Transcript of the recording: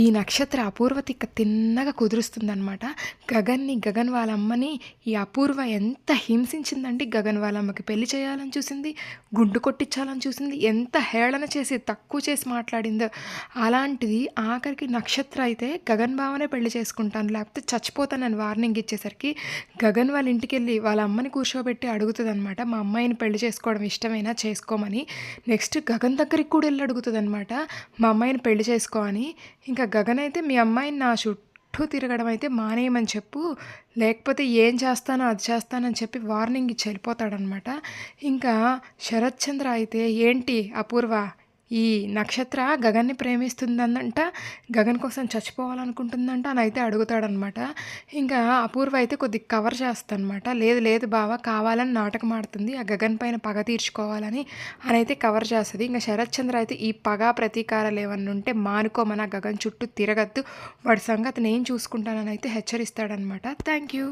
ఈ నక్షత్ర అపూర్వ ఇక తిన్నగా కుదురుస్తుందనమాట గగన్ని గగన్ వాళ్ళ అమ్మని ఈ అపూర్వ ఎంత హింసించిందంటే గగన్ వాళ్ళ అమ్మకి పెళ్ళి చేయాలని చూసింది గుండు కొట్టించాలని చూసింది ఎంత హేళన చేసి తక్కువ చేసి మాట్లాడిందో. అలాంటిది ఆఖరికి నక్షత్ర అయితే గగన్ బావనే పెళ్ళి చేసుకుంటాను లేకపోతే చచ్చిపోతానని వార్నింగ్ ఇచ్చేసరికి గగన్ వాళ్ళ ఇంటికి వెళ్ళి వాళ్ళ అమ్మని కూర్చోబెట్టి అడుగుతుందనమాట మా అమ్మాయిని పెళ్ళి చేసుకోవడం ఇష్టమైనా? చేసుకోమని. నెక్స్ట్ గగన్ దగ్గరికి కూడా వెళ్ళి అడుగుతుందనమాట మా అమ్మాయిని పెళ్ళి చేసుకో అని. ఇంకా గగన్ అయితే మీ అమ్మాయిని నా చుట్టూ తిరగడం అయితే మానేయమని చెప్పు. లేకపోతే ఏం చేస్తానో అది చేస్తానని చెప్పి వార్నింగ్ ఇచ్చి వెళ్ళిపోతాడనమాట ఇంకా శరత్ చంద్ర అయితే ఏంటి అపూర్వ? ఈ నక్షత్ర గగన్ని ప్రేమిస్తుందంట గగన్ కోసం చచ్చిపోవాలనుకుంటుందంట అని అయితే అడుగుతాడనమాట. ఇంకా అపూర్వ అయితే కొద్ది కవర్ చేస్తానమాట లేదు లేదు బావ కావాలని నాటకం ఆడుతుంది ఆ గగన్ పైన పగ తీర్చుకోవాలని అని అయితే కవర్ చేస్తుంది. ఇంకా శరత్ చంద్ర అయితే ఈ పగ ప్రతీకారాలు ఏమన్నా ఉంటే మానుకోమన గగన్ చుట్టూ తిరగద్దు వాడి సంగతి నేను చూసుకుంటానని అయితే హెచ్చరిస్తాడనమాట థ్యాంక్ యూ